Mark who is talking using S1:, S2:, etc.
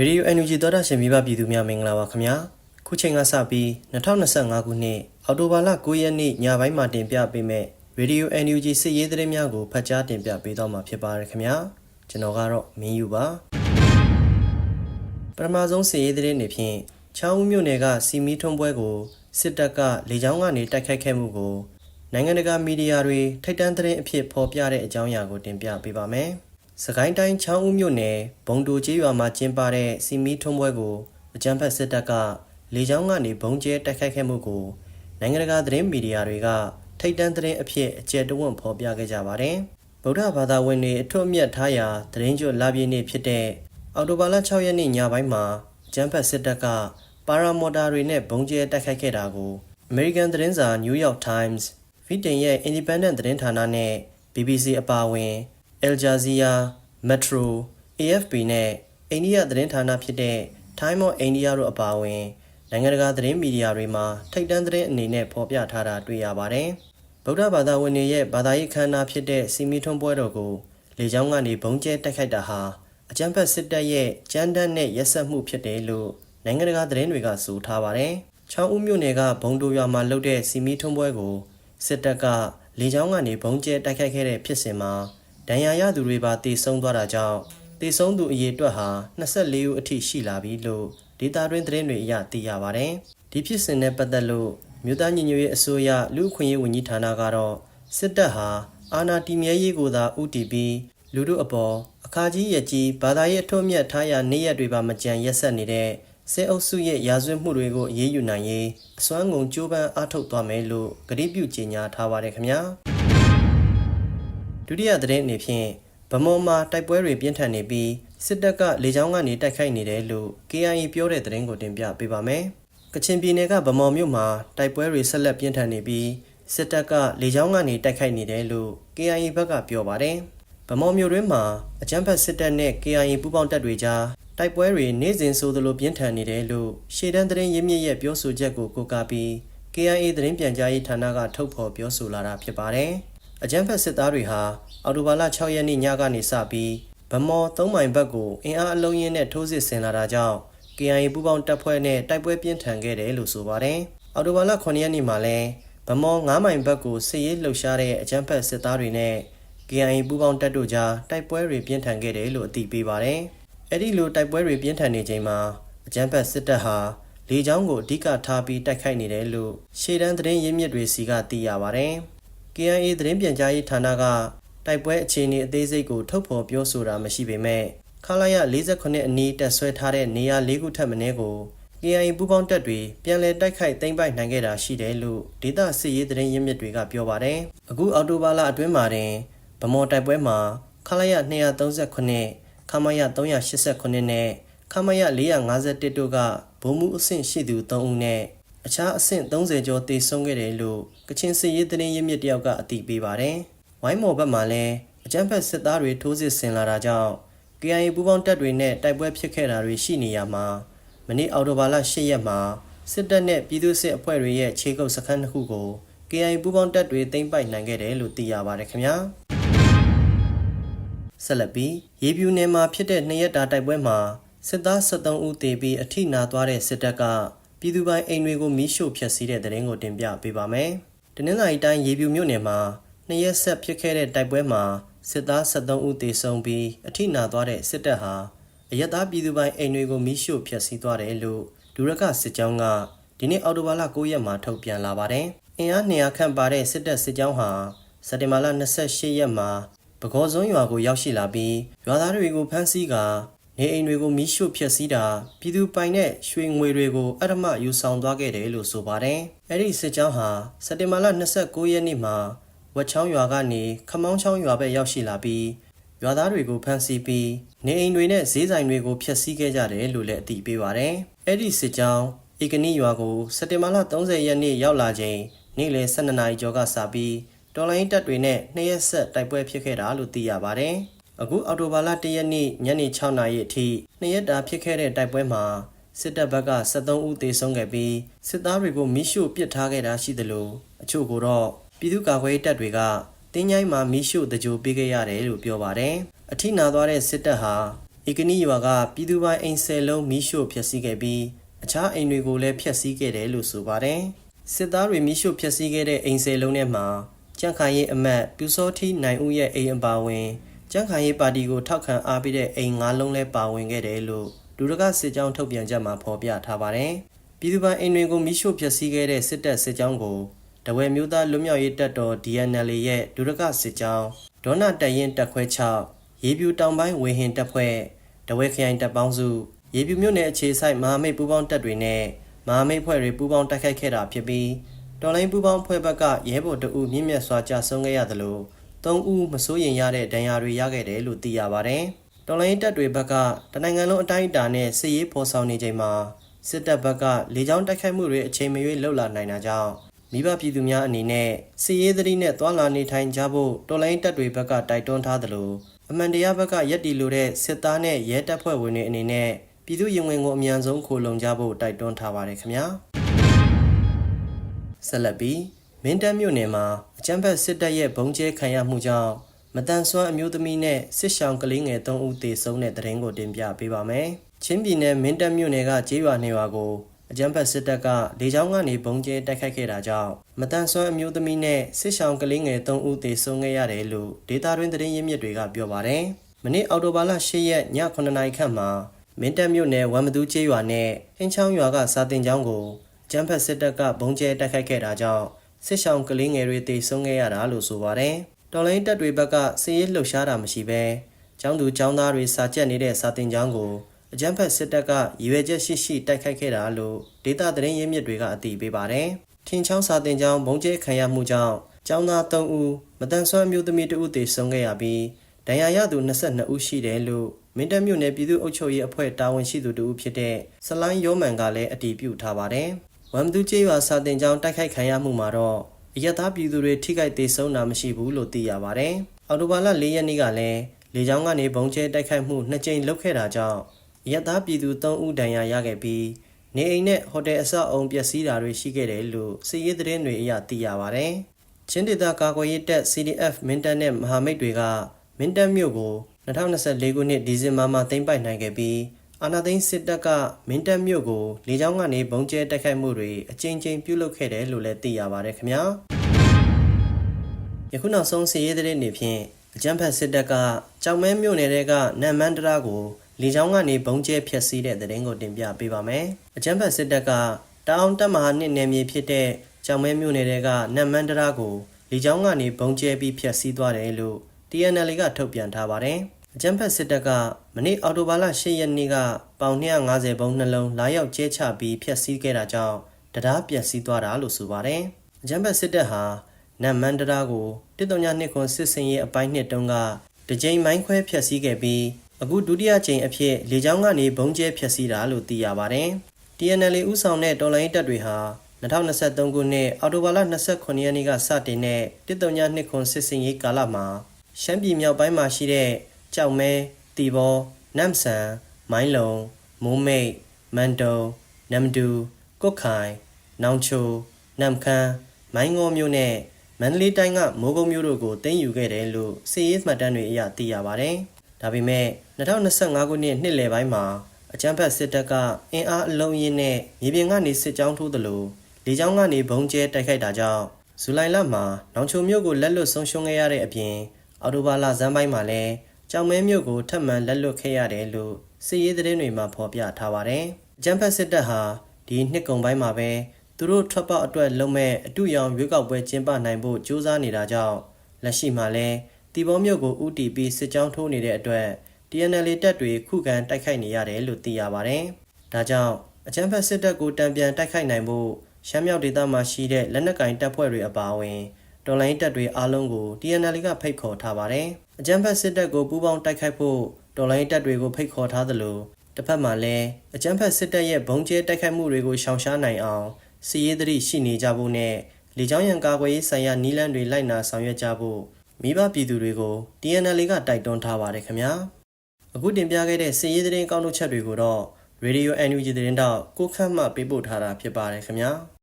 S1: ရေဒီယို NUG သောတာရှင်မိဘပြည်သူများမင်္ဂလာပါခင်ဗျာခုချိန်ကစပြီး2025ခုနှစ်အောက်တိုဘာလ9ရက်နေ့ညပိုင်းမှာတင်ပြပေးမယ့်ရေဒီယို NUG စစ်ရေးသတင်းများကိုဖတ်ကြားတင်ပြပေးတော့မှာဖြစ်ပါတယ်ခင်ဗျာကျွန်တော်ကတော့မင်းယူပါပထမဆုံးစစ်ရေးသတင်းတွေဖြင့်ချောင်းဦးမြို့နယ်ကစီမီထွန်းပွဲကိုစစ်တပ်ကလေကြောင်းကနေတိုက်ခိုက်ခဲ့မှုကိုနိုင်ငံတကာမီဒီယာတွေထိတ်တန့်သတင်းအဖြစ်ဖော်ပြတဲ့အကြောင်းအရာကိုတင်ပြပေးပါမယ်။ စကိုင်းတိုင်းချောင်းဦးမြို့နယ်ဘုံတူကျေးရွာမှာကျင်းပတဲ့စီမီထွန်းပွဲကိုအကြမ်းဖက်စစ်တပ်ကလေကြောင်းကနေဘုံကျဲတိုက်ခိုက်ခဲ့မှုကိုနိုင်ငံတကာသတင်းမီဒီယာတွေကထိတ်တန့်သတင်းအဖြစ်အကျယ်တဝန့်ဖော်ပြခဲ့ကြပါတယ်။ဗုဒ္ဓဘာသာဝင်တွေအထွတ်အမြတ်ထားရာသတင်းကြွလာပြည့်နေ့ဖြစ်တဲ့အော်တိုဘာလ6ရက်နေ့ညပိုင်းမှာအကြမ်းဖက်စစ်တပ်ကပါရာမော်တာတွေနဲ့ဘုံကျဲတိုက်ခိုက်ခဲ့တာကို American သတင်းစာ New York Times ဗီတင်ရဲ့ Independent သတင်းဌာနနဲ့ BBC အပါအဝင် Al Jazeera, Metro, AFP နဲ့အိန္ဒိယသတင်းဌာနဖြစ်တဲ့ Time of India တို့အပါအဝင်နိုင်ငံတကာသတင်းမီဒီယာတွေမှာထိပ်တန်းသတင်းအနေနဲ့ဖော်ပြထားတာတွေ့ရပါတယ်။ဗုဒ္ဓဘာသာဝင်တွေရဲ့ဘာသာရေးခမ်းနားဖြစ်တဲ့စီမီထွန်းပွဲတော်ကိုလေကြောင်းကနေဘုံကျဲတိုက်ခိုက်တာဟာအကြမ်းဖက်စစ်တပ်ရဲ့ကြမ်းတမ်းတဲ့ရက်စက်မှုဖြစ်တယ်လို့နိုင်ငံတကာသတင်းတွေကဆိုထားပါတယ်။ချောင်းဦးမြို့နယ်ကဘုံတိုရွာမှာလုပ်တဲ့စီမီထွန်းပွဲကိုစစ်တပ်ကလေကြောင်းကနေဘုံကျဲတိုက်ခိုက်ခဲ့တဲ့ဖြစ်စဉ်မှာ ဒဏ်ရာရသူတွေပါတေဆုံးသွားတာကြောင့်တေဆုံးသူအရေအတွက်ဟာ24ဦးအထိရှိလာပြီလို့ဒေတာတွင်သတင်းတွေအရသိရပါတယ်။ဒီဖြစ်စဉ်နဲ့ပတ်သက်လို့မြို့သားညီညွတ်ရေးအစိုးရလူ့အခွင့်အရေးဝန်ကြီးဌာနကတော့စစ်တပ်ဟာအာဏာတည်မြဲရေးကိုသာဥတီပြီးလူတို့အပေါ်အခါကြီးရကြီးဘာသာရေးအထွတ်အမြတ်ထားရာနေရက်တွေပါမကြံရက်ဆက်နေတဲ့စစ်အုပ်စုရဲ့ရာဇဝတ်မှုတွေကိုအေးအေးယူနိုင်ရေးအစွမ်းကုန်ကြိုးပမ်းအားထုတ်သွားမယ်လို့ကတိပြုကြေညာထားပါတယ်ခင်ဗျာ ဒုတိယသတင်းအနေဖြင့်ဗမော်မှာတိုက်ပွဲတွေပြင်းထန်နေပြီးစစ်တပ်ကလေကြောင်းကနေတိုက်ခိုက်နေတယ်လို့ KIA ပြောတဲ့သတင်းကိုတင်ပြပေးပါမယ်ကချင်ပြည်နယ်ကဗမော်မြို့မှာတိုက်ပွဲတွေဆက်လက်ပြင်းထန်နေပြီးစစ်တပ်ကလေကြောင်းကနေတိုက်ခိုက်နေတယ်လို့ KIA ဘက်ကပြောပါတယ်ဗမော်မြို့တွင်းမှာအကြမ်းဖက်စစ်တပ်နဲ့ KIA ပူးပေါင်းတပ်တွေကြားတိုက်ပွဲတွေနေ့စဉ်ဆိုသလိုပြင်းထန်နေတယ်လို့ရှေ့တန်းသတင်းရင်းမြစ်ရဲ့ပြောဆိုချက်ကိုကိုးကားပြီး KIA သတင်းပြန်ကြားရေးဌာနကထုတ်ဖော်ပြောဆိုလာတာဖြစ်ပါတယ်။ အကြမ်းဖက်စစ်သားတွေဟာအော်တိုဘာလ6ရက်နေ့ညကနေစပြီးဗမော်၃မိုင်ဘက်ကိုအင်အားအလုံးရင်းနဲ့ထိုးစစ်ဆင်လာတာကြောင့် KIA ပူးပေါင်းတပ်ဖွဲ့နဲ့တိုက်ပွဲပြင်းထန်ခဲ့တယ်လို့ဆိုပါတယ်။အော်တိုဘာလ9ရက်နေ့မှာလဲဗမော်9မိုင်ဘက်ကိုစစ်ရေးလှုပ်ရှားတဲ့အကြမ်းဖက်စစ်သားတွေနဲ့ KIA ပူးပေါင်းတပ်တို့ကြားတိုက်ပွဲတွေပြင်းထန်ခဲ့တယ်လို့အသိပေးပါတယ်။အဲ့ဒီလိုတိုက်ပွဲတွေပြင်းထန်နေချိန်မှာအကြမ်းဖက်စစ်တပ်ဟာလေကြောင်းကိုအဓိကထားပြီးတိုက်ခိုက်နေတယ်လို့ရှေ့တန်းသတင်းရင်းမြစ်တွေစီကသိရပါတယ်။ KIA သတင်းပြန်ကြားရေးဌာနကတိုက်ပွဲအခြေအနေအသေးစိတ်ကိုထုတ်ဖော်ပြောဆိုတာမရှိပေမဲ့ခလာရ48အနီးတက်ဆွဲထားတဲ့နေရာ၄ခုထပ်မင်းကို KIA ပူးပေါင်းတပ်တွေပြန်လည်တိုက်ခိုက်သိမ်းပိုက်နိုင်ခဲ့တာရှိတယ်လို့ဒေသစစ်ရေးသတင်းရင်းမြစ်တွေကပြောပါတယ်။အခုအော်တိုဘာလအတွင်းမှာတင်ဗမော်တိုက်ပွဲမှာခလာရ239ခမရ389နဲ့ခမရ451တို့ကဗိုလ်မှူးအဆင့်ရှိသူ3ဦးနဲ့ အခြားအဆင့်30ကျော်တေဆုံးခဲ့တယ်လို့ကချင်စစ်ရေးသတင်းရင်းမြစ်တယောက်ကအသိပေးပါတယ်။ဝိုင်းမော်ဘက်မှာလည်းအကြမ်းဖက်စစ်သားတွေထိုးစစ်ဆင်လာတာကြောင့် KIA ပူးပေါင်းတပ်တွေနဲ့တိုက်ပွဲဖြစ်ခဲ့တာတွေရှိနေရမှာမနေ့အောက်တိုဘာလ10ရက်မှာစစ်တပ်နဲ့ပြည်သူ့စစ်အဖွဲ့တွေရဲ့ခြေကုပ်စခန်းတစ်ခုကို KIA ပူးပေါင်းတပ်တွေသိမ်းပိုက်နိုင်ခဲ့တယ်လို့သိရပါတယ်ခင်ဗျာဆက်လက်ပြီးရေပြူနယ်မှာဖြစ်တဲ့နှစ်ရက်တာတိုက်ပွဲမှာစစ်သား73ဦးသေပြီးအထိနာသွားတဲ့စစ်တပ်က ပြည်သူပိုင်အိမ်တွေကိုမီးရှို့ဖျက်ဆီးတဲ့တဲ့ရင်ကိုတင်ပြပေးပါမယ်။တနင်္လာရီတိုင်းရေပြူမြို့နယ်မှာနှစ်ရက်ဆက်ဖြစ်ခဲ့တဲ့တိုက်ပွဲမှာစစ်သား73ဦးသေဆုံးပြီးအထိနာသွားတဲ့စစ်တပ်ဟာအရက်သားပြည်သူပိုင်အိမ်တွေကိုမီးရှို့ဖျက်ဆီးသွားတယ်လို့ဒူရကစစ်ကြောင်းကဒီနေ့အော်တိုဘာလ9ရက်မှာထုတ်ပြန်လာပါတယ်။အင်အား200ခန့်ပါတဲ့စစ်တပ်စစ်ကြောင်းဟာစက်တင်ဘာလ28ရက်မှာပကောစွန်းရွာကိုရောက်ရှိလာပြီးရွာသားတွေကိုဖမ်းဆီးကာ နေအိမ်တွေကိုမီးရှို့ဖျက်ဆီးတာပြည်သူပိုင်တဲ့ရွှေငွေတွေကိုအရမယူဆောင်သွားခဲ့တယ်လို့ဆိုပါတယ်။အဲ့ဒီစစ်ကြောင်းဟာစက်တင်ဘာလ29ရက်နေ့မှာဝက်ချောင်းရွာကနေခမောင်းချောင်းရွာဘက်ရောက်ရှိလာပြီးရွာသားတွေကိုဖမ်းဆီးပြီးနေအိမ်တွေနဲ့ဈေးဆိုင်တွေကိုဖျက်ဆီးခဲ့ကြတယ်လို့လည်းအသိပေးပါတယ်။အဲ့ဒီစစ်ကြောင်းဧကနိရွာကိုစက်တင်ဘာလ30ရက်နေ့ရောက်လာချိန်နေ့လယ်12နာရီကျော်ကစပြီးတော်လိုင်းတပ်တွေနဲ့နှစ်ရက်ဆက်တိုက်ပွဲဖြစ်ခဲ့တာလို့သိရပါတယ်။ အခုအော်တိုဘာလ1ရက်နေ့ညနေ6နာရီအထိနှစ်ရက်တာဖြစ်ခဲ့တဲ့တိုက်ပွဲမှာစစ်တပ်ဘက်က73ဦးသေဆုံးခဲ့ပြီးစစ်သားတွေကိုမိရှို့ပစ်ထားခဲ့တာရှိသလိုအချို့ကိုတော့ပြည်သူ့ကာကွယ်ရေးတပ်တွေကတင်းញိုင်းမှာမိရှို့တကြိုပေးခဲ့ရတယ်လို့ပြောပါတယ်။အထိနာသွားတဲ့စစ်တပ်ဟာဧဧကနီရွာကပြည်သူပိုင်အိမ်ဆယ်လုံးမီးရှို့ဖျက်ဆီးခဲ့ပြီးအခြားအိမ်တွေကိုလည်းဖျက်ဆီးခဲ့တယ်လို့ဆိုပါတယ်စစ်သားတွေမီးရှို့ဖျက်ဆီးခဲ့တဲ့အိမ်ဆယ်လုံးထဲမှာကြန့်ခိုင်ရေးအမတ်ပြူစောထီနိုင်ဦးရဲ့အိမ်အပါဝင် ကြန့်ခိုင်ရေးပါတီကိုထောက်ခံအားပေးတဲ့အိမ်၅လုံးလည်းပါဝင်ခဲ့တယ်လို့ဒုရကစစ်ကြောင်းထုတ်ပြန်ချက်မှာဖော်ပြထားပါတယ်ပြည်သူပိုင်အိမ်တွေကိုမီးရှို့ဖျက်ဆီးခဲ့တဲ့စစ်တပ်စစ်ကြောင်းကိုတဝဲမျိုးသားလွတ်မြောက်ရေးတပ်တော် DNL ရဲ့ဒုရကစစ်ကြောင်းဒေါနာတရင်တက်ခွဲ6ရေပြူတောင်ပိုင်းဝေဟင်တပ်ဖွဲ့တဝဲခရိုင်တပ်ပေါင်းစုရေပြူမြို့နယ်အခြေစိုက်မဟာမိတ်ပူးပေါင်းတပ်တွေနဲ့မဟာမိတ်ဖွဲ့တွေပူးပေါင်းတိုက်ခိုက်ခဲ့တာဖြစ်ပြီးတော်လိုင်းပူးပေါင်းဖွဲ့ဘက်ကရဲဘော်တအုပ်မြင့်မြတ်စွာကြာဆုံးခဲ့ရသလို ၃ဦးမစိုးရင်ရတဲ့ဒဏ်ရာတွေရခဲ့တယ်လို့သိရပါတယ်။တော်လိုင်းတပ်တွေဘက်ကတနိုင်ငံလုံးအတိုင်းအတာနဲ့စစ်ရေးဖော်ဆောင်နေချိန်မှာစစ်တပ်ဘက်ကလေကြောင်းတိုက်ခိုက်မှုတွေအချိန်မရွေးလှုပ်လာနိုင်တာကြောင့်မိဘပြည်သူများအနေနဲ့စစ်ရေးသတိနဲ့သွာလာနေထိုင်ကြဖို့တော်လိုင်းတပ်တွေဘက်ကတိုက်တွန်းထားသလိုအမှန်တရားဘက်ကရက်တီလိုတဲ့စစ်သားနဲ့ရဲတပ်ဖွဲ့ဝင်တွေအနေနဲ့ပြည်သူရင်ဝင်ကိုအမြန်ဆုံးခိုလုံကြဖို့တိုက်တွန်းထားပါတယ်ခင်ဗျာဆက်လက်ပြီးမ င်းတပ်မြို့နယ်မှာအကြမ်းဖက်စစ်တပ်ရဲ့ဘုံကျဲခံရမှုကြောင့်မတန်ဆွမ်းအမျိုးသမီးနဲ့စစ်ရှောင်းကလေးငယ်၃ဦးသေဆုံးတဲ့တဲ့ရင်ကိုတင်ပြပေးပါမယ်ချင်းပြည်နယ်မင်းတပ်မြို့နယ်ကကျေးရွာနေရွာကိုအကြမ်းဖက်စစ်တပ်ကလေကြောင်းကနေဘုံကျဲတိုက်ခိုက်ခဲ့တာကြောင့်မတန်ဆွမ်းအမျိုးသမီးနဲ့စစ်ရှောင်းကလေးငယ်၃ဦးသေဆုံးခဲ့ရတယ်လို့ဒေတာတွင်သတင်းရင်းမြစ်တွေကပြောပါတယ်။မနေ့အောက်တိုဘာလ10ရက်ည9နာရီခန့်မှာမင်းတပ်မြို့နယ်ဝမ်မသူကျေးရွာနဲ့ဟင်းချောင်းရွာကစာတင်ကျောင်းကိုအကြမ်းဖက်စစ်တပ်ကဘုံကျဲတိုက်ခိုက်ခဲ့တာကြောင့် စစ်ရှောင်းကလေးငယ်တွေသေဆုံးခဲ့ရတာလို့ဆိုပါတယ်။တော်လိုင်းတပ်တွေဘက်ကစစ်ရေးလှုပ်ရှားတာမရှိဘဲကျောင်းသူကျောင်းသားတွေစာကျက်နေတဲ့စာတင်ကျောင်းကိုအကြမ်းဖက်စစ်တပ်ကရည်ရွယ်ချက်ရှိရှိတိုက်ခိုက်ခဲ့တာလို့ဒေတာသတင်းရင်းမြစ်တွေကအသိပေးပါတယ်။ထင်ချောင်းစာတင်ကျောင်းဘုံကျဲခံရမှုကြောင့်ကျောင်းသား3ဦးမတန်ဆွမ်းမျိုးသမီး2ဦးသေဆုံးခဲ့ရပြီးဒဏ်ရာရသူ22ဦးရှိတယ်လို့မင်းတပ်မြို့နယ်ပြည်သူ့အုပ်ချုပ်ရေးအဖွဲ့တာဝန်ရှိသူတို့ဖြစ်တဲ့ဆလိုင်းယောမန်ကလည်းအတည်ပြုထားပါတယ်။ ဝမ်သူကျေးရွာစာတင်ကျောင်းတိုက်ခိုက်ခံရမှုမှာတော့အရသာပြည်သူတွေထိခိုက်ဒေဆုံးတာမရှိဘူးလို့သိရပါတယ်။အော်တိုဘာလ၄ရက်နေ့ကလည်းလေကြောင်းကနေဘုံကျဲတိုက်ခိုက်မှုနှစ်ကြိမ်လုပ်ခဲ့တာကြောင့်အရသာပြည်သူ3ဦးဒဏ်ရာရခဲ့ပြီးနေအိမ်နဲ့ဟိုတယ်အဆောက်အုံပျက်စီးတာတွေရှိခဲ့တယ်လို့စစ်ရေးသတင်းတွေအရသိရပါတယ်။ချင်းဒေသကာကွယ်ရေးတပ် CDF မင်းတပ်နဲ့မဟာမိတ်တွေကမင်းတပ်မြို့ကို2024ခုနှစ်ဒီဇင်ဘာမှာသိမ်းပိုက်နိုင်ခဲ့ပြီး အာနာသိန်းစစ်တပ်ကမင်းတပ်မြို့ကိုလေကြောင်းကနေဘုံကျဲတိုက်ခိုက်မှုတွေအကြိမ်ကြိမ်ပြုလုပ်ခဲ့တယ်လို့လည်းသိရပါတယ်ခင်ဗျာယခုနောက်ဆုံးစီးရေးတဲ့နေဖြင့်အကြမ်းဖက်စစ်တပ်ကကြောင်မဲမြို့နယ်တွေကနမ်မန်တရာကိုလေကြောင်းကနေဘုံကျဲဖျက်ဆီးတဲ့တဲ့ရင်ကိုတင်ပြပေးပါမယ်အကြမ်းဖက်စစ်တပ်ကတောင်တပ်မဟာနှစ်နယ်မြေဖြစ်တဲ့ကြောင်မဲမြို့နယ်တွေကနမ်မန်တရာကိုလေကြောင်းကနေဘုံကျဲပြီးဖျက်ဆီးသွားတယ်လို့ TNL ကထုတ်ပြန်ထားပါတယ်။ အကြမ်းဖက်စစ်တပ်ကမနေ့အော်တိုဘာလ10ရက်နေ့ကပေါင်250ဘုံနှလုံးလာရောက်ကျဲချပြီးဖျက်ဆီးခဲ့တာကြောင့်တရားပျက်စီးသွားတာလို့ဆိုပါတယ်။အကြမ်းဖက်စစ်တပ်ဟာနမ်မန်တရာကိုတစ်တုံညာနှစ်ခွန်စစ်စင်ရေးအပိုင်းနှစ်တုန်းကတကြိမ်မိုင်းခွဲဖျက်ဆီးခဲ့ပြီးအခုဒုတိယကြိမ်အဖြစ်လေကြောင်းကနေဘုံကျဲဖျက်ဆီးတာလို့သိရပါတယ်။ TNL ဥဆောင်တဲ့တော်လိုင်းတပ်တွေဟာ2023ခုနှစ်အောက်တိုဘာလ29ရက်နေ့ကစတင်တဲ့တစ်တုံညာနှစ်ခွန်စစ်စင်ရေးကာလမှာရှမ်းပြည်မြောက်ပိုင်းမှာရှိတဲ့ ကြောက်မဲတီဘောနမ်ဆန်မိုင်းလုံမိုးမိတ်မန်တုံနမ်ဒူကုတ်ခိုင်နောင်ချိုနမ်ခမ်းမိုင်းငေါမြို့နဲ့မန္တလေးတိုင်းကမိုးကုံမြို့တို့ကိုတင်းယူခဲ့တယ်လို့စီရေးမှတ်တမ်းတွေအရသိရပါတယ်။ဒါပေမဲ့2025ခုနှစ်နှစ်လယ်ပိုင်းမှာအကြမ်းဖက်စစ်တပ်ကအင်အားအလုံးရင်းနဲ့မြေပြင်ကနေစစ်ကြောင်းထိုးသလိုလေကြောင်းကနေဘုံကျဲတိုက်ခိုက်တာကြောင့်ဇူလိုင်လမှာနောင်ချိုမြို့ကိုလက်လွတ်ဆုံးရှုံးခဲ့ရတဲ့အပြင်အော်တိုဘာလဇန်ပိုင်းမှာလည်း ကြောင်မဲမြို့ကိုထပ်မံလက်လွတ်ခဲ့ရတယ်လို့စစ်ရေးသတင်းတွေမှာဖော်ပြထားပါတယ်။ဂျမ်ဖက်စစ်တပ်ဟာဒီနှစ်ကုန်ပိုင်းမှာပဲသူတို့ထွက်ပေါက်အတွက်လုံမဲ့အတူရောင်ရွေးကောက်ပွဲကျင်းပနိုင်ဖို့ကြိုးစားနေတာကြောင့်လက်ရှိမှာလည်းတီဘောမြို့ကိုဥတီပြီးစစ်ကြောင်းထိုးနေတဲ့အတွက် TNL တပ်တွေခုခံတိုက်ခိုက်နေရတယ်လို့သိရပါတယ်။ဒါကြောင့်အကြမ်းဖက်စစ်တပ်ကိုတံပြန်တိုက်ခိုက်နိုင်ဖို့ရှမ်းမြောက်ဒေသမှာရှိတဲ့လက်နက်ကင်တပ်ဖွဲ့တွေအပါအဝင် တော်လိုင်းတပ်တွေအားလုံးကို TNL ကဖိတ်ခေါ်ထားပါတယ်။အကြမ်းဖက်စစ်တပ်ကိုပူးပေါင်းတိုက်ခိုက်ဖို့တော်လိုင်းတပ်တွေကိုဖိတ်ခေါ်ထားသလိုတစ်ဖက်မှာလည်းအကြမ်းဖက်စစ်တပ်ရဲ့ဘုံကျဲတိုက်ခိုက်မှုတွေကိုရှောင်ရှားနိုင်အောင်စီရေးသတိရှိနေကြဖို့နဲ့လေကြောင်းရန်ကာကွယ်ရေးဆိုင်ရာနီးလန်းတွေလိုက်နာဆောင်ရွက်ကြဖို့မိဘပြည်သူတွေကို TNL ကတိုက်တွန်းထားပါတယ်ခင်ဗျာ။အခုတင်ပြခဲ့တဲ့စီရေးသတင်းကောင်းထုတ်ချက်တွေကိုတော့ Radio NUG သတင်းတော့ကိုခန့်မှပေးပို့ထားတာဖြစ်ပါတယ်ခင်ဗျာ။